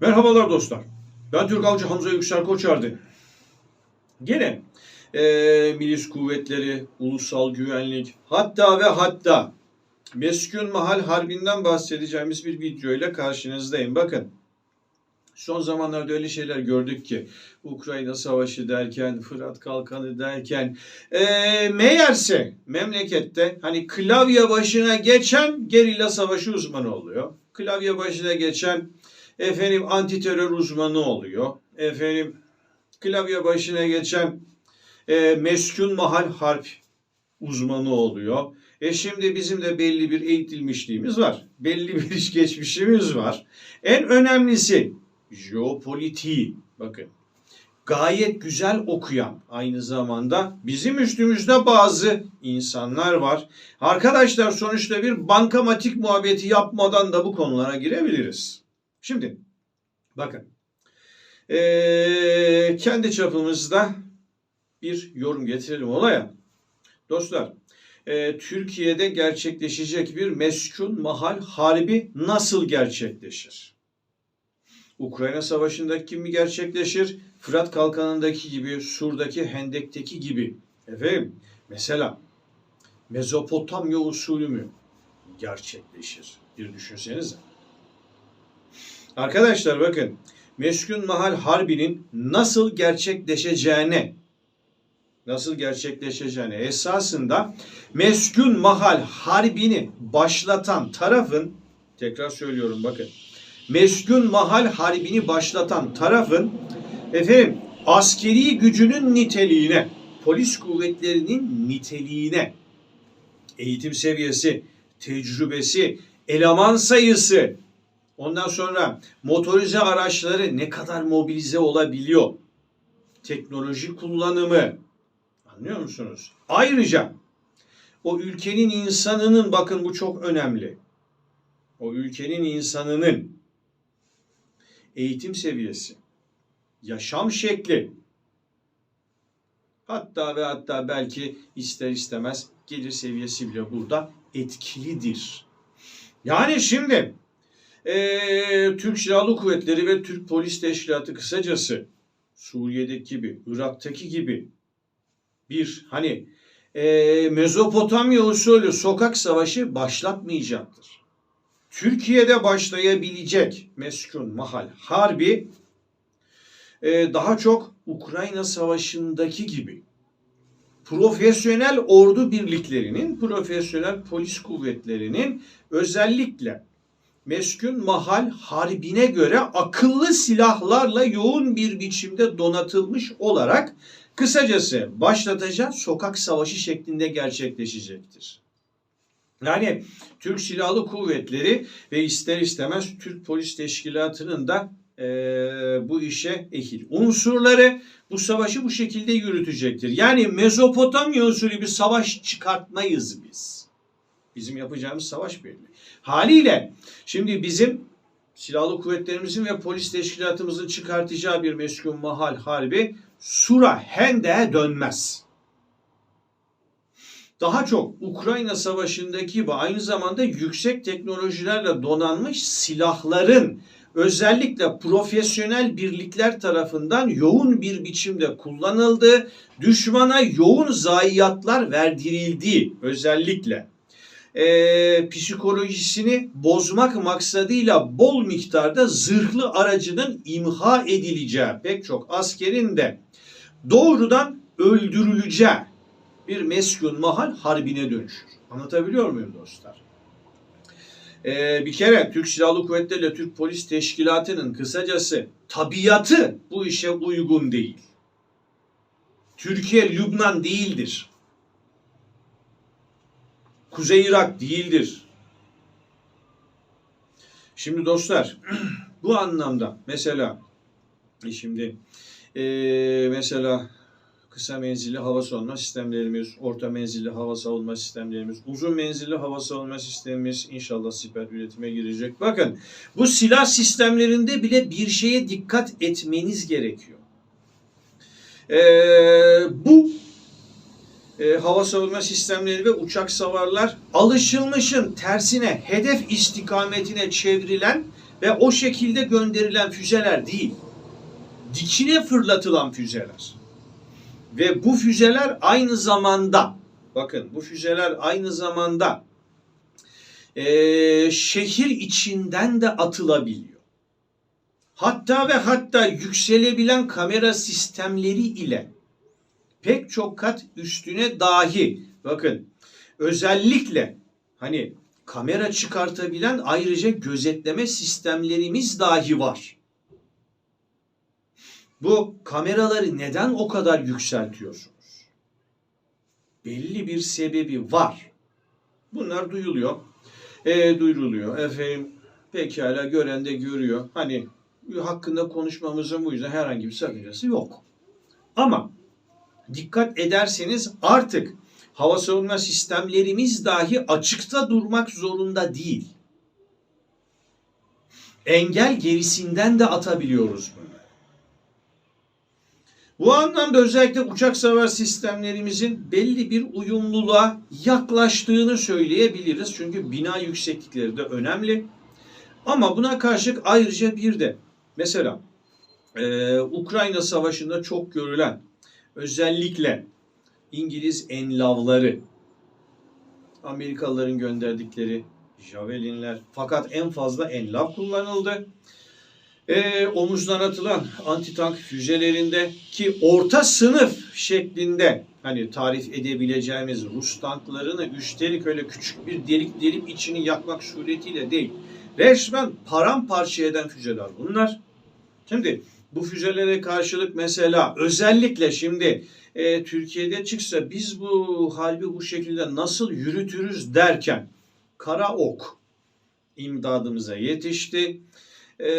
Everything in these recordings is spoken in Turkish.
Merhabalar dostlar. Ben Türk Avcı Hamza Yüksel Koçardı. Gene eee milis kuvvetleri, ulusal güvenlik, hatta ve hatta Meskun Mahal Harbi'nden bahsedeceğimiz bir video ile karşınızdayım. Bakın son zamanlarda öyle şeyler gördük ki Ukrayna Savaşı derken, Fırat Kalkanı derken eee meğerse memlekette hani klavye başına geçen gerilla savaşı uzmanı oluyor. Klavye başına geçen efendim anti terör uzmanı oluyor. Efendim klavye başına geçen e, meskun mahal harp uzmanı oluyor. E şimdi bizim de belli bir eğitilmişliğimiz var. Belli bir iş geçmişimiz var. En önemlisi jeopolitiği. Bakın gayet güzel okuyan aynı zamanda bizim üstümüzde bazı insanlar var. Arkadaşlar sonuçta bir bankamatik muhabbeti yapmadan da bu konulara girebiliriz. Şimdi bakın eee, kendi çapımızda bir yorum getirelim olaya. Dostlar eee, Türkiye'de gerçekleşecek bir meskun mahal harbi nasıl gerçekleşir? Ukrayna Savaşı'ndaki gibi gerçekleşir? Fırat Kalkanı'ndaki gibi, Sur'daki Hendek'teki gibi. Efendim mesela Mezopotamya usulü mü gerçekleşir? Bir düşünsenize. Arkadaşlar bakın Meskun Mahal Harbi'nin nasıl gerçekleşeceğine nasıl gerçekleşeceğine esasında Meskun Mahal Harbi'ni başlatan tarafın tekrar söylüyorum bakın Meskun Mahal Harbi'ni başlatan tarafın efendim askeri gücünün niteliğine polis kuvvetlerinin niteliğine eğitim seviyesi, tecrübesi, eleman sayısı, Ondan sonra motorize araçları ne kadar mobilize olabiliyor? Teknoloji kullanımı. Anlıyor musunuz? Ayrıca o ülkenin insanının bakın bu çok önemli. O ülkenin insanının eğitim seviyesi, yaşam şekli, hatta ve hatta belki ister istemez gelir seviyesi bile burada etkilidir. Yani şimdi ee, Türk Silahlı Kuvvetleri ve Türk Polis Teşkilatı kısacası Suriye'deki gibi, Irak'taki gibi bir hani e, Mezopotamya usulü sokak savaşı başlatmayacaktır. Türkiye'de başlayabilecek meskun mahal harbi e, daha çok Ukrayna Savaşı'ndaki gibi profesyonel ordu birliklerinin, profesyonel polis kuvvetlerinin özellikle meskun mahal harbine göre akıllı silahlarla yoğun bir biçimde donatılmış olarak kısacası başlatacağı sokak savaşı şeklinde gerçekleşecektir. Yani Türk Silahlı Kuvvetleri ve ister istemez Türk Polis Teşkilatı'nın da e, bu işe ehil unsurları bu savaşı bu şekilde yürütecektir. Yani Mezopotamya usulü bir savaş çıkartmayız biz. Bizim yapacağımız savaş belli. Haliyle şimdi bizim silahlı kuvvetlerimizin ve polis teşkilatımızın çıkartacağı bir meskun mahal harbi Sura Hende'ye dönmez. Daha çok Ukrayna Savaşı'ndaki gibi aynı zamanda yüksek teknolojilerle donanmış silahların özellikle profesyonel birlikler tarafından yoğun bir biçimde kullanıldığı, düşmana yoğun zayiatlar verdirildiği özellikle e, psikolojisini bozmak maksadıyla bol miktarda zırhlı aracının imha edileceği pek çok askerin de doğrudan öldürüleceği bir meskun mahal harbine dönüşür. Anlatabiliyor muyum dostlar? Ee, bir kere Türk Silahlı Kuvvetleri ile Türk Polis Teşkilatı'nın kısacası tabiatı bu işe uygun değil. Türkiye Lübnan değildir. Kuzey Irak değildir. Şimdi dostlar bu anlamda mesela e şimdi e, mesela kısa menzilli hava savunma sistemlerimiz, orta menzilli hava savunma sistemlerimiz, uzun menzilli hava savunma sistemimiz inşallah siper üretime girecek. Bakın bu silah sistemlerinde bile bir şeye dikkat etmeniz gerekiyor. E, bu e, hava savunma sistemleri ve uçak savarlar alışılmışın tersine hedef istikametine çevrilen ve o şekilde gönderilen füzeler değil. Dikine fırlatılan füzeler. Ve bu füzeler aynı zamanda bakın bu füzeler aynı zamanda eee, şehir içinden de atılabiliyor. Hatta ve hatta yükselebilen kamera sistemleri ile pek çok kat üstüne dahi bakın özellikle hani kamera çıkartabilen ayrıca gözetleme sistemlerimiz dahi var. Bu kameraları neden o kadar yükseltiyorsunuz? Belli bir sebebi var. Bunlar duyuluyor. E, duyuruluyor. Efendim pekala gören de görüyor. Hani hakkında konuşmamızın bu yüzden herhangi bir sakıncası yok. Ama dikkat ederseniz artık hava savunma sistemlerimiz dahi açıkta durmak zorunda değil. Engel gerisinden de atabiliyoruz bunu. Bu anlamda özellikle uçak savar sistemlerimizin belli bir uyumluluğa yaklaştığını söyleyebiliriz. Çünkü bina yükseklikleri de önemli. Ama buna karşılık ayrıca bir de mesela e, Ukrayna Savaşı'nda çok görülen özellikle İngiliz enlavları, Amerikalıların gönderdikleri javelinler fakat en fazla enlav kullanıldı. Ee, omuzdan atılan antitank füzelerinde ki orta sınıf şeklinde hani tarif edebileceğimiz Rus tanklarını üstelik öyle küçük bir delik delip içini yakmak suretiyle değil. Resmen paramparça eden füzeler bunlar. Şimdi bu füzelere karşılık mesela özellikle şimdi e, Türkiye'de çıksa biz bu harbi bu şekilde nasıl yürütürüz derken Kara Ok imdadımıza yetişti. Ee,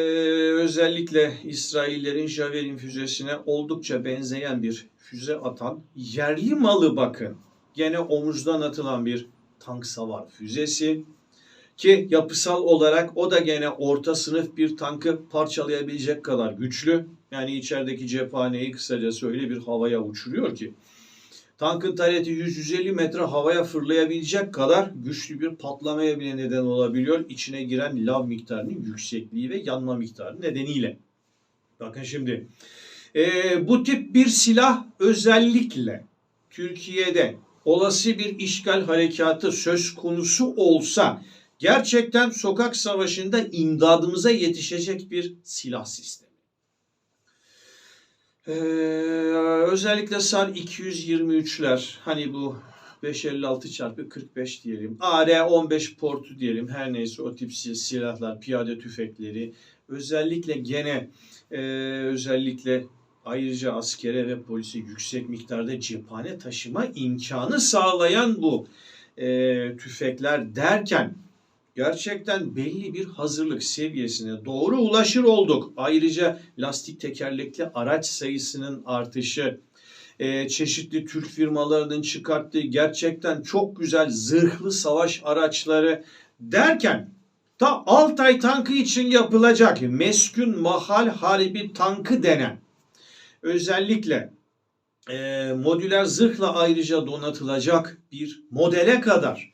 özellikle İsraillerin Javelin füzesine oldukça benzeyen bir füze atan yerli malı bakın. Gene omuzdan atılan bir tank savar füzesi ki yapısal olarak o da gene orta sınıf bir tankı parçalayabilecek kadar güçlü. Yani içerideki cephaneyi kısacası öyle bir havaya uçuruyor ki tankın tarihti 100-150 metre havaya fırlayabilecek kadar güçlü bir patlamaya bile neden olabiliyor. İçine giren lav miktarının yüksekliği ve yanma miktarı nedeniyle. Bakın şimdi e, bu tip bir silah özellikle Türkiye'de olası bir işgal harekatı söz konusu olsa gerçekten sokak savaşında imdadımıza yetişecek bir silah sistemi. Ee, özellikle SAR 223'ler hani bu 556 çarpı 45 diyelim. AR-15 portu diyelim. Her neyse o tip sil- silahlar, piyade tüfekleri. Özellikle gene e, özellikle ayrıca askere ve polise yüksek miktarda cephane taşıma imkanı sağlayan bu e, tüfekler derken gerçekten belli bir hazırlık seviyesine doğru ulaşır olduk. Ayrıca lastik tekerlekli araç sayısının artışı, e, çeşitli Türk firmalarının çıkarttığı gerçekten çok güzel zırhlı savaş araçları derken ta Altay tankı için yapılacak meskun mahal harbi tankı denen özellikle e, modüler zırhla ayrıca donatılacak bir modele kadar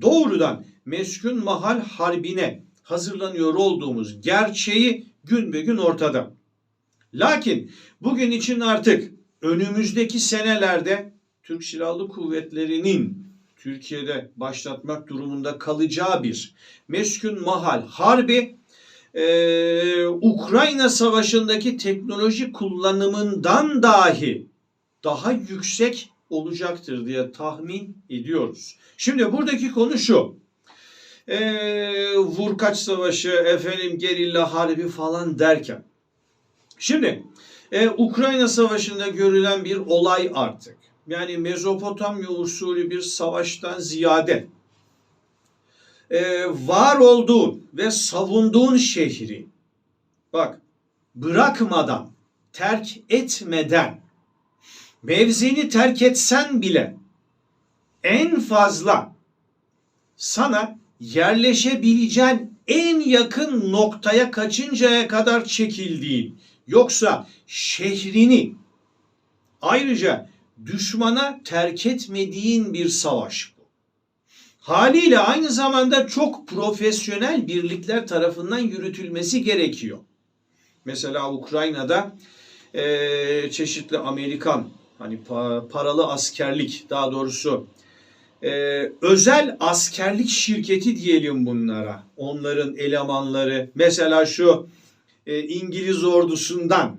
doğrudan meskun mahal harbine hazırlanıyor olduğumuz gerçeği gün be gün ortada. Lakin bugün için artık önümüzdeki senelerde Türk Silahlı Kuvvetleri'nin Türkiye'de başlatmak durumunda kalacağı bir meskun mahal harbi eee, Ukrayna Savaşı'ndaki teknoloji kullanımından dahi daha yüksek olacaktır diye tahmin ediyoruz. Şimdi buradaki konu şu. Ee, vurkaç savaşı, efendim gerilla harbi falan derken. Şimdi e, Ukrayna Savaşı'nda görülen bir olay artık. Yani Mezopotamya usulü bir savaştan ziyade e, var olduğun ve savunduğun şehri bak bırakmadan, terk etmeden mevzini terk etsen bile en fazla sana yerleşebileceğin en yakın noktaya kaçıncaya kadar çekildiğin yoksa şehrini ayrıca düşmana terk etmediğin bir savaş bu. Haliyle aynı zamanda çok profesyonel birlikler tarafından yürütülmesi gerekiyor. Mesela Ukrayna'da eee, çeşitli Amerikan hani pa- paralı askerlik daha doğrusu eee, özel askerlik şirketi diyelim bunlara. Onların elemanları mesela şu e, İngiliz ordusundan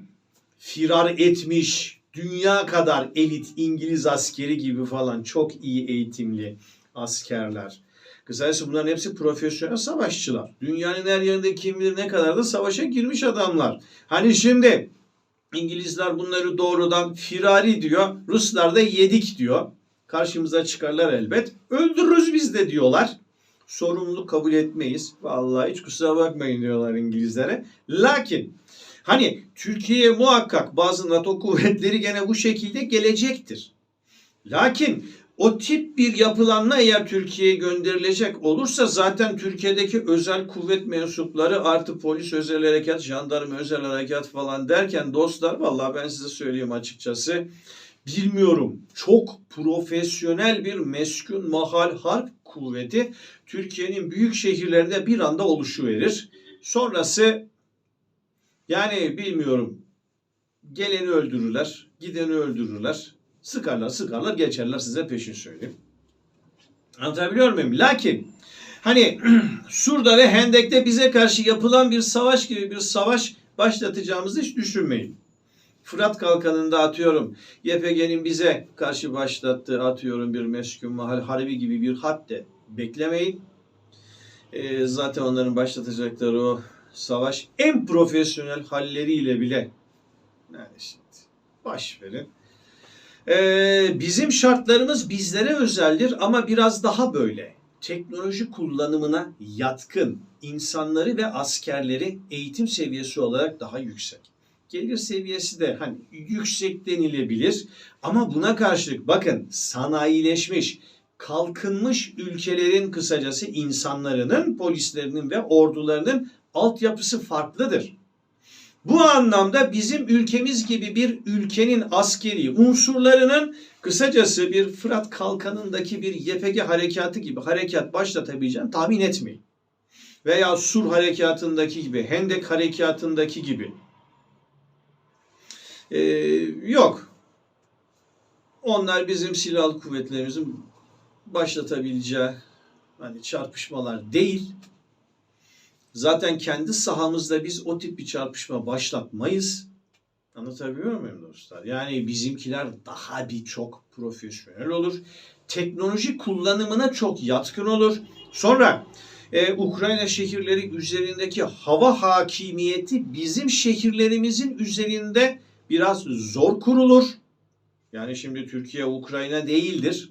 firar etmiş dünya kadar elit İngiliz askeri gibi falan çok iyi eğitimli askerler. Kısacası bunların hepsi profesyonel savaşçılar. Dünyanın her yerinde kim bilir ne kadar da savaşa girmiş adamlar. Hani şimdi İngilizler bunları doğrudan firari diyor. Ruslar da yedik diyor. Karşımıza çıkarlar elbet. Öldürürüz biz de diyorlar. Sorumluluk kabul etmeyiz. Vallahi hiç kusura bakmayın diyorlar İngilizlere. Lakin hani Türkiye'ye muhakkak bazı NATO kuvvetleri gene bu şekilde gelecektir. Lakin o tip bir yapılanma eğer Türkiye'ye gönderilecek olursa zaten Türkiye'deki özel kuvvet mensupları artı polis özel harekat, jandarma özel harekat falan derken dostlar vallahi ben size söyleyeyim açıkçası bilmiyorum. Çok profesyonel bir meskun mahal harp kuvveti Türkiye'nin büyük şehirlerinde bir anda oluşuverir. Sonrası yani bilmiyorum geleni öldürürler, gideni öldürürler. Sıkarlar sıkarlar geçerler size peşin söyleyeyim. Anlatabiliyor muyum? Lakin hani Sur'da ve Hendek'te bize karşı yapılan bir savaş gibi bir savaş başlatacağımızı hiç düşünmeyin. Fırat Kalkanı'nda atıyorum YPG'nin bize karşı başlattığı atıyorum bir meskun mahal harbi gibi bir harp de beklemeyin. Ee, zaten onların başlatacakları o savaş en profesyonel halleriyle bile yani şimdi baş verin. Ee, bizim şartlarımız bizlere özeldir ama biraz daha böyle. Teknoloji kullanımına yatkın insanları ve askerleri eğitim seviyesi olarak daha yüksek. Gelir seviyesi de hani yüksek denilebilir ama buna karşılık bakın sanayileşmiş, kalkınmış ülkelerin kısacası insanlarının, polislerinin ve ordularının altyapısı farklıdır. Bu anlamda bizim ülkemiz gibi bir ülkenin askeri unsurlarının kısacası bir Fırat Kalkanı'ndaki bir YPG harekatı gibi harekat başlatabileceğini tahmin etmeyin. Veya Sur harekatındaki gibi, Hendek harekatındaki gibi. Ee, yok. Onlar bizim silahlı kuvvetlerimizin başlatabileceği hani çarpışmalar değil. Zaten kendi sahamızda biz o tip bir çarpışma başlatmayız. Anlatabiliyor muyum dostlar? Yani bizimkiler daha bir çok profesyonel olur. Teknoloji kullanımına çok yatkın olur. Sonra e, Ukrayna şehirleri üzerindeki hava hakimiyeti bizim şehirlerimizin üzerinde biraz zor kurulur. Yani şimdi Türkiye Ukrayna değildir.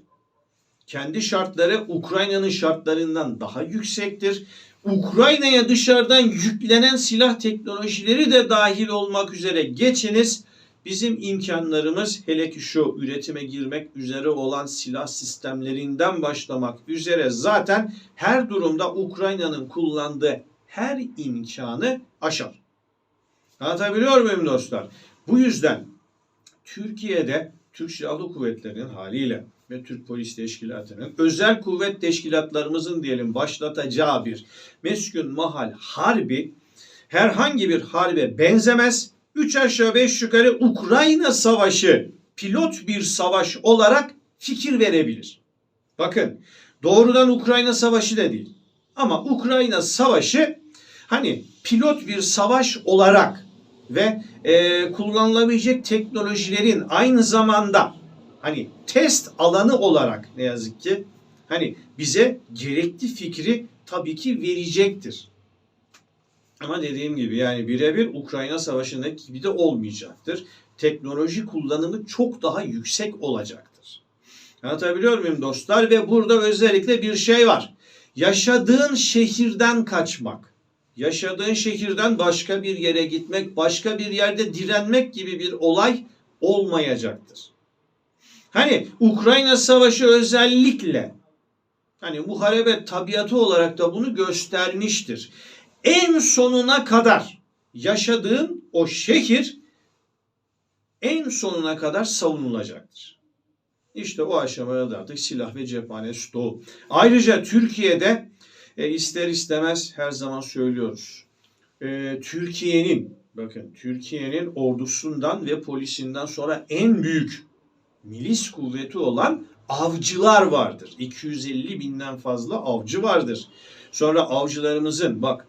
Kendi şartları Ukrayna'nın şartlarından daha yüksektir. Ukrayna'ya dışarıdan yüklenen silah teknolojileri de dahil olmak üzere geçiniz. Bizim imkanlarımız hele ki şu üretime girmek üzere olan silah sistemlerinden başlamak üzere zaten her durumda Ukrayna'nın kullandığı her imkanı aşar. Anlatabiliyor muyum dostlar? Bu yüzden Türkiye'de Türk Silahlı Kuvvetleri'nin haliyle ve Türk Polis Teşkilatı'nın özel kuvvet teşkilatlarımızın diyelim başlatacağı bir meskun mahal harbi herhangi bir harbe benzemez. 3 aşağı 5 yukarı Ukrayna Savaşı pilot bir savaş olarak fikir verebilir. Bakın doğrudan Ukrayna Savaşı da değil. Ama Ukrayna Savaşı hani pilot bir savaş olarak ve e, kullanılabilecek teknolojilerin aynı zamanda hani test alanı olarak ne yazık ki hani bize gerekli fikri tabii ki verecektir. Ama dediğim gibi yani birebir Ukrayna Savaşı'ndaki gibi de olmayacaktır. Teknoloji kullanımı çok daha yüksek olacaktır. Anlatabiliyor muyum dostlar? Ve burada özellikle bir şey var. Yaşadığın şehirden kaçmak, yaşadığın şehirden başka bir yere gitmek, başka bir yerde direnmek gibi bir olay olmayacaktır. Hani Ukrayna Savaşı özellikle hani muharebet tabiatı olarak da bunu göstermiştir. En sonuna kadar yaşadığın o şehir en sonuna kadar savunulacaktır. İşte o aşamada da artık silah ve cephane stoğu. Ayrıca Türkiye'de e, ister istemez her zaman söylüyoruz. E, Türkiye'nin bakın Türkiye'nin ordusundan ve polisinden sonra en büyük milis kuvveti olan avcılar vardır. 250 binden fazla avcı vardır. Sonra avcılarımızın bak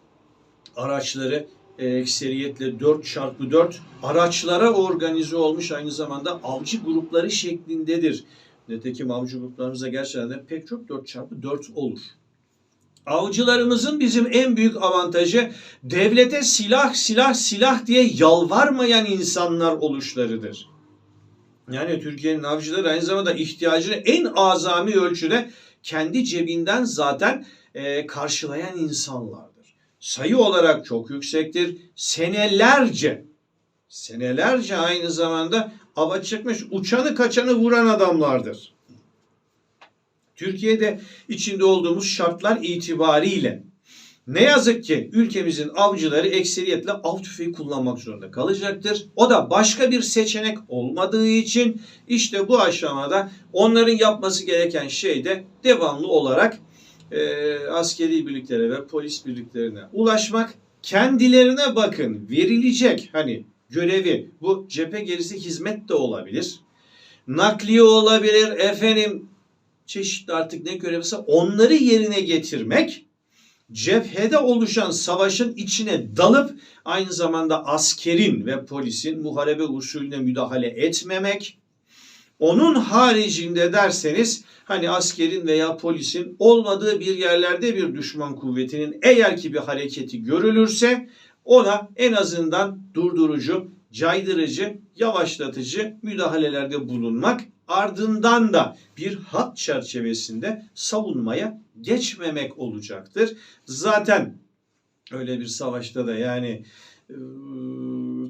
araçları e, ekseriyetle 4x4 araçlara organize olmuş aynı zamanda avcı grupları şeklindedir. Nitekim avcı gruplarımızda gerçekten pek çok 4x4 olur. Avcılarımızın bizim en büyük avantajı devlete silah silah silah diye yalvarmayan insanlar oluşlarıdır. Yani Türkiye'nin avcıları aynı zamanda ihtiyacını en azami ölçüde kendi cebinden zaten e, karşılayan insanlardır. Sayı olarak çok yüksektir. Senelerce, senelerce aynı zamanda ava çıkmış, uçanı kaçanı vuran adamlardır. Türkiye'de içinde olduğumuz şartlar itibariyle ne yazık ki ülkemizin avcıları ekseriyetle av tüfeği kullanmak zorunda kalacaktır. O da başka bir seçenek olmadığı için işte bu aşamada onların yapması gereken şey de devamlı olarak e, askeri birliklere ve polis birliklerine ulaşmak. Kendilerine bakın verilecek hani görevi bu cephe gerisi hizmet de olabilir. Nakliye olabilir efendim çeşitli artık ne görevse onları yerine getirmek cephede oluşan savaşın içine dalıp aynı zamanda askerin ve polisin muharebe usulüne müdahale etmemek. Onun haricinde derseniz hani askerin veya polisin olmadığı bir yerlerde bir düşman kuvvetinin eğer ki bir hareketi görülürse ona en azından durdurucu, caydırıcı, yavaşlatıcı müdahalelerde bulunmak ardından da bir hat çerçevesinde savunmaya geçmemek olacaktır. Zaten öyle bir savaşta da yani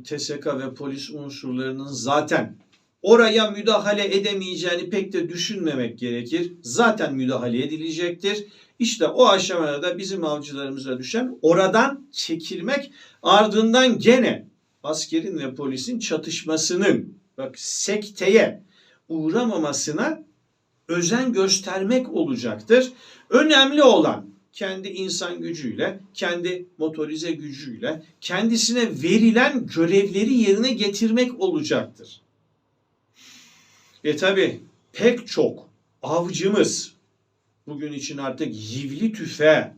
TSK ve polis unsurlarının zaten oraya müdahale edemeyeceğini pek de düşünmemek gerekir. Zaten müdahale edilecektir. İşte o aşamada da bizim avcılarımıza düşen oradan çekilmek ardından gene askerin ve polisin çatışmasının bak sekteye uğramamasına özen göstermek olacaktır. Önemli olan kendi insan gücüyle, kendi motorize gücüyle kendisine verilen görevleri yerine getirmek olacaktır. E tabi pek çok avcımız bugün için artık yivli tüfe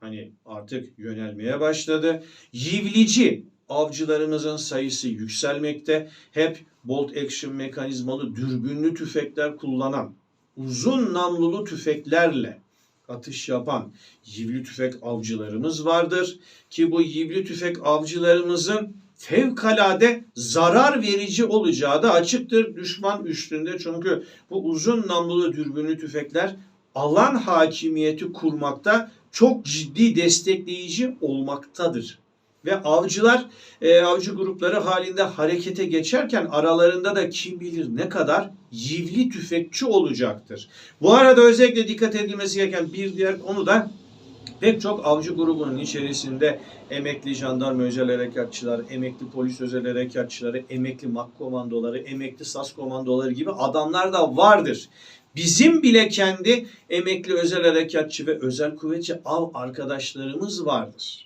hani artık yönelmeye başladı. Yivlici avcılarımızın sayısı yükselmekte. Hep bolt action mekanizmalı dürbünlü tüfekler kullanan, uzun namlulu tüfeklerle atış yapan yivli tüfek avcılarımız vardır. Ki bu yivli tüfek avcılarımızın fevkalade zarar verici olacağı da açıktır düşman üstünde. Çünkü bu uzun namlulu dürbünlü tüfekler alan hakimiyeti kurmakta çok ciddi destekleyici olmaktadır ve avcılar e, avcı grupları halinde harekete geçerken aralarında da kim bilir ne kadar yivli tüfekçi olacaktır. Bu arada özellikle dikkat edilmesi gereken bir diğer konu da pek çok avcı grubunun içerisinde emekli jandarma özel harekatçılar, emekli polis özel harekatçıları, emekli MAK komandoları, emekli SAS komandoları gibi adamlar da vardır. Bizim bile kendi emekli özel harekatçı ve özel kuvvetçi av arkadaşlarımız vardır.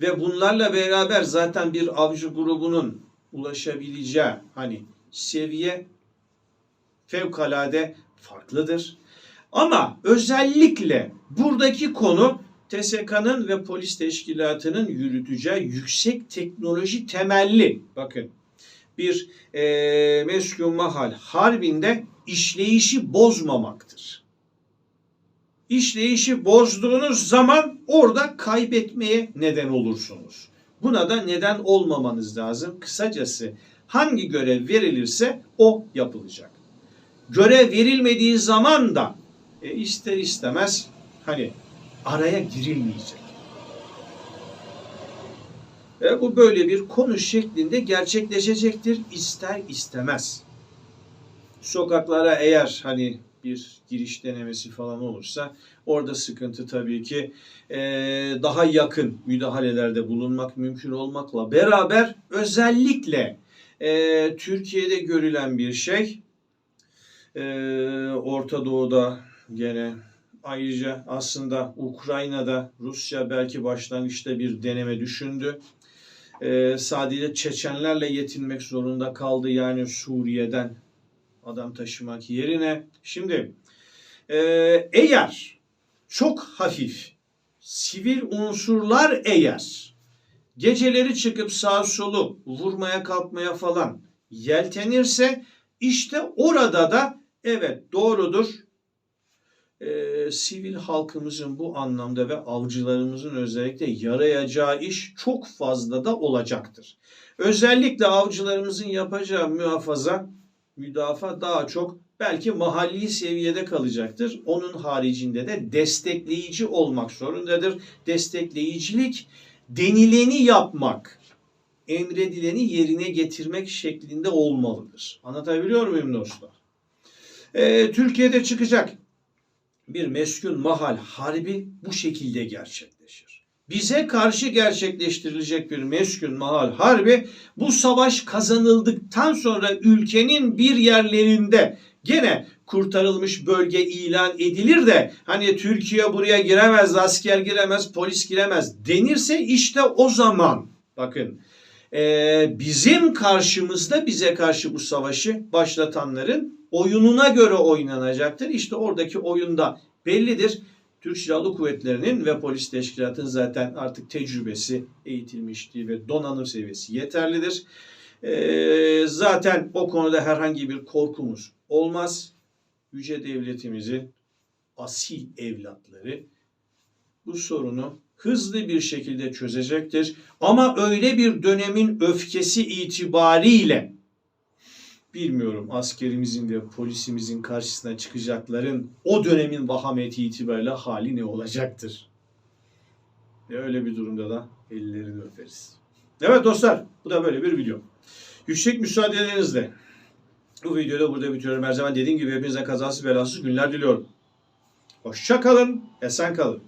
Ve bunlarla beraber zaten bir avcı grubunun ulaşabileceği hani seviye fevkalade farklıdır. Ama özellikle buradaki konu TSK'nın ve polis teşkilatının yürüteceği yüksek teknoloji temelli bakın bir e, meskun mahal harbinde işleyişi bozmamaktır işleyişi bozduğunuz zaman orada kaybetmeye neden olursunuz. Buna da neden olmamanız lazım. Kısacası hangi görev verilirse o yapılacak. Görev verilmediği zaman da e, ister istemez hani araya girilmeyecek. Ve bu böyle bir konu şeklinde gerçekleşecektir ister istemez. Sokaklara eğer hani bir giriş denemesi falan olursa orada sıkıntı tabii ki e, daha yakın müdahalelerde bulunmak mümkün olmakla beraber özellikle e, Türkiye'de görülen bir şey Ee, Orta Doğu'da gene ayrıca aslında Ukrayna'da Rusya belki başlangıçta bir deneme düşündü. Ee, sadece Çeçenlerle yetinmek zorunda kaldı yani Suriye'den adam taşımak yerine. Şimdi e, eğer çok hafif sivil unsurlar eğer geceleri çıkıp sağ solu vurmaya kalkmaya falan yeltenirse işte orada da evet doğrudur Ee, sivil halkımızın bu anlamda ve avcılarımızın özellikle yarayacağı iş çok fazla da olacaktır. Özellikle avcılarımızın yapacağı muhafaza, müdafaa daha çok belki mahalli seviyede kalacaktır. Onun haricinde de destekleyici olmak zorundadır. Destekleyicilik denileni yapmak, emredileni yerine getirmek şeklinde olmalıdır. Anlatabiliyor muyum dostlar? Ee, Türkiye'de çıkacak bir meskun mahal harbi bu şekilde gerçekleşir. Bize karşı gerçekleştirilecek bir meskun mahal harbi bu savaş kazanıldıktan sonra ülkenin bir yerlerinde gene kurtarılmış bölge ilan edilir de hani Türkiye buraya giremez, asker giremez, polis giremez denirse işte o zaman bakın e, bizim karşımızda bize karşı bu savaşı başlatanların oyununa göre oynanacaktır. İşte oradaki oyunda bellidir. Türk Silahlı Kuvvetleri'nin ve polis teşkilatının zaten artık tecrübesi, eğitilmişliği ve donanım seviyesi yeterlidir. E, zaten o konuda herhangi bir korkumuz olmaz. Yüce devletimizin asil evlatları bu sorunu hızlı bir şekilde çözecektir. Ama öyle bir dönemin öfkesi itibariyle bilmiyorum askerimizin ve polisimizin karşısına çıkacakların o dönemin vahameti itibariyle hali ne olacaktır? Ve öyle bir durumda da ellerini öperiz. Evet dostlar bu da böyle bir video. Yüksek müsaadelerinizle bu videoyu da burada bitiriyorum. Her zaman dediğim gibi hepinize kazasız belasız günler diliyorum. Hoşça kalın, esen kalın.